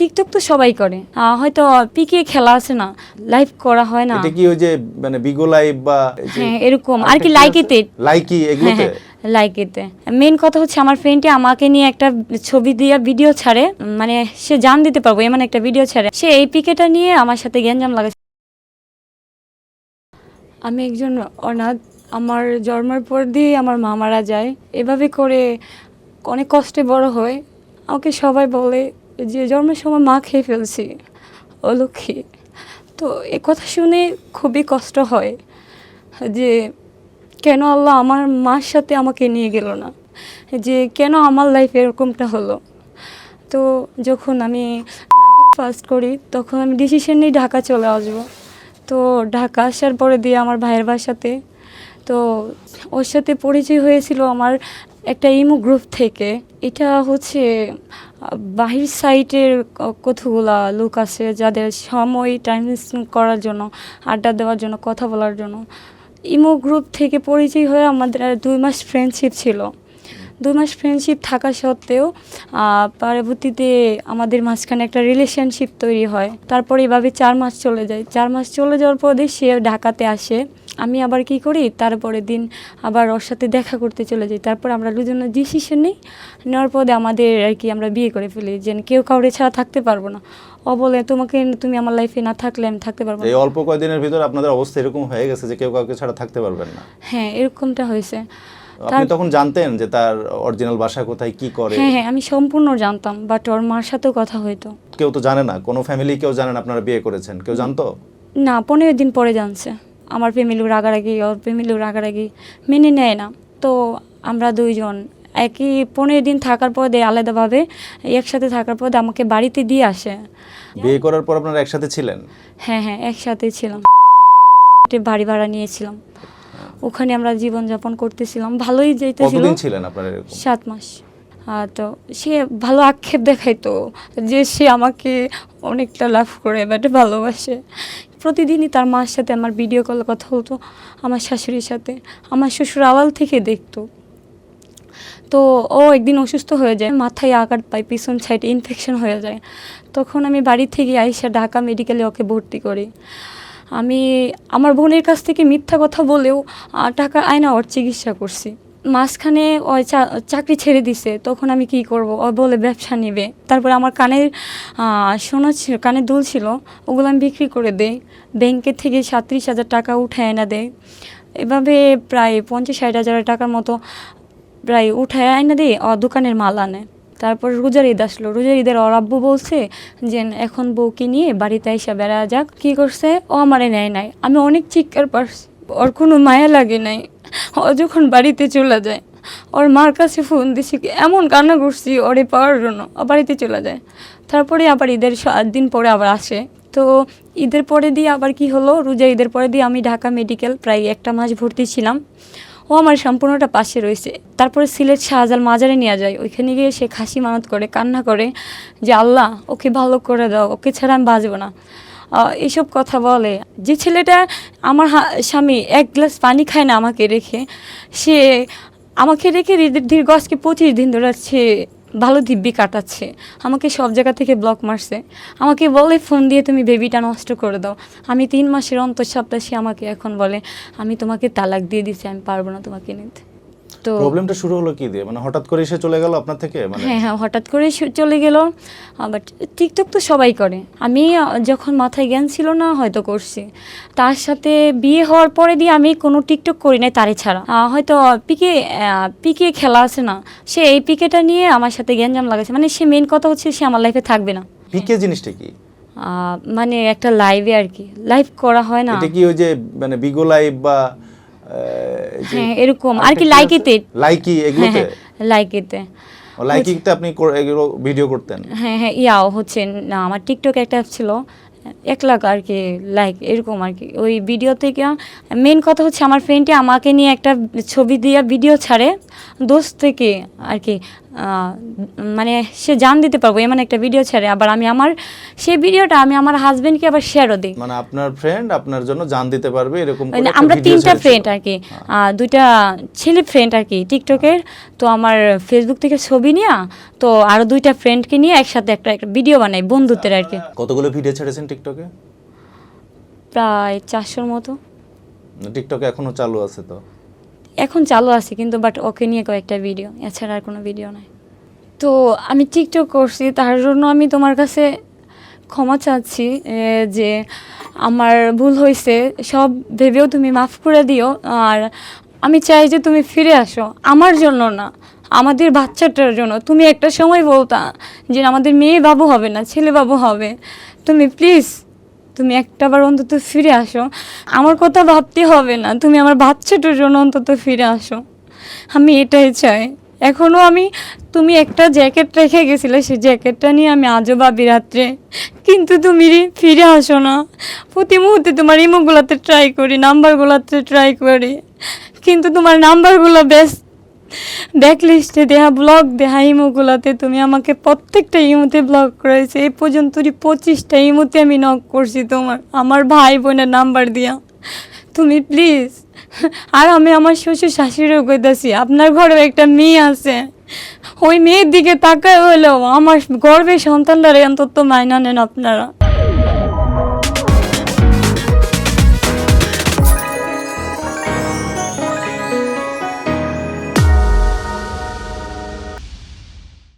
TikTok তো সবাই করে। আহ, হয়তো পিকে খেলা আছে না লাইভ করা হয় না। এটা কি ওই যে মানে বিগো লাইভ বা হ্যাঁ এরকম। আর কি লাইকেতে লাইকি হ্যাঁ এগুলোতে? হ্যাঁ লাইকেতে মেন কথা হচ্ছে আমার ফ্রেন্ডটি আমাকে নিয়ে একটা ছবি দিয়ে ভিডিও ছাড়ে। মানে সে জান দিতে পারব এমন একটা ভিডিও ছাড়ে। সে এই পিকেটা নিয়ে আমার সাথে গ্যাঞ্জাম লাগাচ্ছে। আমি একজন অনাথ। আমার জন্মের পর দিয়ে আমার মা মারা যায়। এভাবে করে অনেক কষ্টে বড় হয়। আমাকে সবাই বলে যে জন্মের সময় মা খেয়ে ফেলছি, ও লক্ষ্মী। তো এ কথা শুনে খুবই কষ্ট হয় যে কেন আল্লাহ আমার মার সাথে আমাকে নিয়ে গেল না? যে কেন আমার লাইফে এরকমটা হলো? তো যখন আমি ফার্স্ট করি, তখন আমি ডিসিশন নিয়ে ঢাকা চলে আসব। তো ঢাকা আসার পরে দিয়ে আমার ভাইয়ের বাসাতে, তো ওর সাথে পরিচয় হয়েছিল আমার একটা ইমো গ্রুপ থেকে। এটা হচ্ছে বাহির সাইটের কতগুলা লোক আছে যাদের সময় টাইম করার জন্য, আড্ডা দেওয়ার জন্য, কথা বলার জন্য। ইমো গ্রুপ থেকে পরিচয় হয়ে আমাদের দুই মাস ফ্রেন্ডশিপ ছিল। দুই মাস ফ্রেন্ডশিপ থাকা সত্ত্বেও পরবর্তীতে আমাদের মাঝখানে একটা রিলেশনশিপ তৈরি হয়। তারপর এভাবে চার মাস চলে যায়। চার মাস চলে যাওয়ার পরে সে ঢাকাতে আসে। আমি আবার কি করি? তারপরের দিন আবার ওর সাথে দেখা করতে চলে যাই। তারপর আমরা দুজনে ডিসিশন নিই। নেওয়ার পরে আমাদের আর কি আমরা বিয়ে করে ফেলি। যে কেউ কাউরে ছাড়া থাকতে পারব না। ও বলে তোমাকে তুমি আমার লাইফে না থাকলে আমি থাকতে পারব এই অল্প কয়েকদিনের ভিতর আপনাদের অবস্থা এরকম হয়ে গেছে যে কেউ কাউকে ছাড়া থাকতে পারবেন না। হ্যাঁ এরকমটা হয়েছে। আপনি তখন জানতেন যে তার অরিজিনাল বাসা কোথায় কি করে? হ্যাঁ হ্যাঁ আমি সম্পূর্ণ জানতাম বাট ওর মার সাথেও কথা হইতো। কেউ তো জানে না কোনো ফ্যামিলি কেউ জানেন আপনারা বিয়ে করেছেন কেউ জানতো? না পনেরো দিন পরে জানছে। আমার ফ্যামিলির রাগারাগি ওর ফ্যামিলির রাগারাগি মেনে নেয় না। তো আমরা দুইজন একই পনেরো দিন থাকার পর আলাদাভাবে একসাথে থাকার পর আমাকে বাড়িতে দিয়ে আসে। বিয়ে করার পর আপনারা একসাথে ছিলেন? হ্যাঁ হ্যাঁ একসাথে ছিলাম। বাড়ি ভাড়া নিয়েছিলাম। ওখানে আমরা জীবনযাপন করতেছিলাম ভালোই যাইতেছিল কতদিন ছিলেন আপনারা এরকম? সাত মাস। আহ, তো সে ভালো আক্ষেপ দেখাইতো যে সে আমাকে অনেকটা লাভ করে বাট ভালোবাসে। প্রতিদিনই তার মার সাথে আমার ভিডিও কলে কথা হতো আমার শাশুড়ির সাথে। আমার শ্বশুর আড়াল থেকে দেখতো। তো ও একদিন অসুস্থ হয়ে যায় মাথায় আঘাত পায় পিছন সাইডে ইনফেকশন হয়ে যায়। তখন আমি বাড়ি থেকে আইসা ঢাকা মেডিকেলে ওকে ভর্তি করি। আমি আমার বোনের কাছ থেকে মিথ্যা কথা বলেও টাকা আয়না ওর চিকিৎসা করছি। মাঝখানে ওই চাকরি ছেড়ে দিছে, তখন আমি কি করব? ও বলে ব্যবসা নেবে। তারপরে আমার কানের সোনা ছিল কানের দুল ছিল, ওগুলো আমি বিক্রি করে দেই। ব্যাংকের থেকে সাঁত্রিশ হাজার টাকা উঠে এনে দেয়। এভাবে প্রায় পঞ্চাশ ষাট হাজার টাকার মতো প্রায় উঠায় দিয়ে ও দোকানের মাল আনে। তারপর রোজার ঈদ আসলো। রোজার ঈদের ওর আব্বু বলছে যে, এখন বউকে নিয়ে বাড়িতে এসে বেড়া যাক। কি করছে? ও আমারে নেয় নাই। আমি অনেক চিৎকার পারছি। ওর কোনো মায়া লাগে নাই। ও যখন বাড়িতে চলে যায়, ওর মার কাছে ফোন দিছি এমন কান্না করছি ওরে পাওয়ার জন্য। ও বাড়িতে চলে যায়। তারপরে আবার ঈদের সাত দিন পরে আবার আসে। তো ঈদের পরে দিয়ে আবার কি হলো? রোজা ঈদের পরে দিয়ে আমি ঢাকা মেডিকেল প্রায় একটা মাস ভর্তি ছিলাম। ও আমার সম্পূর্ণটা পাশে রয়েছে। তারপরে সিলেট শাহজাল মাজারে নিয়ে যায়। ওইখানে গিয়ে সে খাসি মানত করে, কান্না করে যে, আল্লাহ, ওকে ভালো করে দাও, ওকে ছাড়া আমি বাঁচবো না। এইসব কথা বলে। যে ছেলেটা আমার স্বামী এক গ্লাস পানি খায় না আমাকে রেখে, সে আমাকে রেখে দীর্ঘ আজকে পঁচিশ দিন ধরে সে ভালো দিব্যি কাটাচ্ছে। আমাকে সব জায়গা থেকে ব্লক মারছে। আমাকে বলে, ফোন দিয়ে তুমি বেবিটা নষ্ট করে দাও। আমি তিন মাসের অন্তঃসপ্তাহ সে আমাকে এখন বলে, আমি তোমাকে তালাক দিয়ে দিচ্ছি আমি পারব না তোমাকে নিতে। তো প্রবলেমটা শুরু হলো কি দিয়ে? মানে হঠাৎ করে এসে চলে গেল আপনার থেকে? মানে হ্যাঁ হ্যাঁ হঠাৎ করে সে- চলে গেল। বাট টিকটক তো সবাই করে। আমি যখন মাথায় জ্ঞান ছিল না হয়তো করছি। তার সাথে বিয়ে হওয়ার পরে দিয়ে আমি কোনো টিকটক করি নাই তারে ছাড়া। হয়তো পিকে পিকে খেলা আছে না। সে এই পিকেটা নিয়ে আমার সাথে জ্ঞানজাম লাগাচ্ছে। মানে সে মেন কথা হচ্ছে সে আমার লাইফে থাকবে না। পিকে জিনিসটা কি? আহ, মানে একটা লাইভে আর কি। লাইভ করা হয় না। এটা কি ওই যে মানে বিগো লাইভ বা হ্যাঁ এরকম। আর কি লাইকিতে। লাইকি হ্যাঁ এগুলোতে লাইকিতে। লাইকেতে লাইকিতে আপনি এগুলো ভিডিও করতেন? হ্যাঁ হ্যাঁ ইয়াও হচ্ছে। না আমার টিকটক একটা অ্যাপ ছিল। এক লাখ আর কি লাইক এরকম আর কি। ওই ভিডিও থেকে মেন কথা হচ্ছে আমার ফ্রেন্ডটি আমাকে নিয়ে একটা ছবি দিয়ে ভিডিও ছাড়ে। দোস্ত থেকে আর কি। মানে সে জান দিতে পারব এমন একটা ভিডিও ছেড়ে আবার আমি আমার সেই ভিডিওটা আমি আমার হাজবেন্ডকে আবার শেয়ারও দিই। মানে আপনার ফ্রেন্ড আপনার জন্য জান দিতে পারবে এরকম মানে আমরা তিনটা ফ্রেন্ড আর কি। দুইটা ছেলে ফ্রেন্ড আর কি টিকটকের তো আমার ফেসবুক থেকে ছবি নিয়ে তো আরও দুইটা ফ্রেন্ডকে নিয়ে একসাথে একটা একটা ভিডিও বানাই বন্ধুত্বের আর কি। কতগুলো ভিডিও ছেড়েছেন টিকটকে প্রায় চারশোর মতো। টিকটকে এখনও চালু আছে তো। এখন চালু আছে কিন্তু বাট ওকে নিয়ে কয়েকটা ভিডিও এছাড়া আর কোনো ভিডিও নাই। তো আমি টিকটক করছি, তার জন্য আমি তোমার কাছে ক্ষমা চাচ্ছি যে আমার ভুল হয়েছে সব ভেবেও তুমি মাফ করে দিও, আর আমি চাই যে তুমি ফিরে আসো, আমার জন্য না, আমাদের বাচ্চাটার জন্য। তুমি একটা সময় বলতা যে আমাদের মেয়ে বাবু হবে না, ছেলে বাবু হবে। তুমি প্লিজ তুমি একটাবার অন্তত ফিরে আসো। আমার কথা ভাবতে হবে না, তুমি আমার বাচ্চাটার জন্য অন্তত ফিরে আসো। আমি এটাই চাই। এখনও আমি, তুমি একটা জ্যাকেট রেখে গেছিলে, সেই জ্যাকেটটা নিয়ে আমি আজও ভাবি রাত্রে। কিন্তু তুমি ফিরে আসো না। প্রতি মুহূর্তে তোমার ইমোগুলোতে ট্রাই করি নাম্বারগুলোতে ট্রাই করি। কিন্তু তোমার নাম্বারগুলো বেশ ব্যাকলিস্টে দেহা ব্লগ দেহা ইমোগুলোতে তুমি আমাকে প্রত্যেকটা ইমোতে ব্লগ করেছে এই পর্যন্ত পঁচিশটা ইমোতে আমি নক করছি তোমার। আমার ভাই বোনের নাম্বার দিয়া। তুমি প্লিজ আর আমি আমার শ্বশুর শাশুড়িও কইতাছি, আপনার ঘরেও একটা মেয়ে আছে। ওই মেয়ের দিকে তাকায় হলেও আমার গর্বের সন্তানটারে অন্তত মাইনা নেন আপনারা।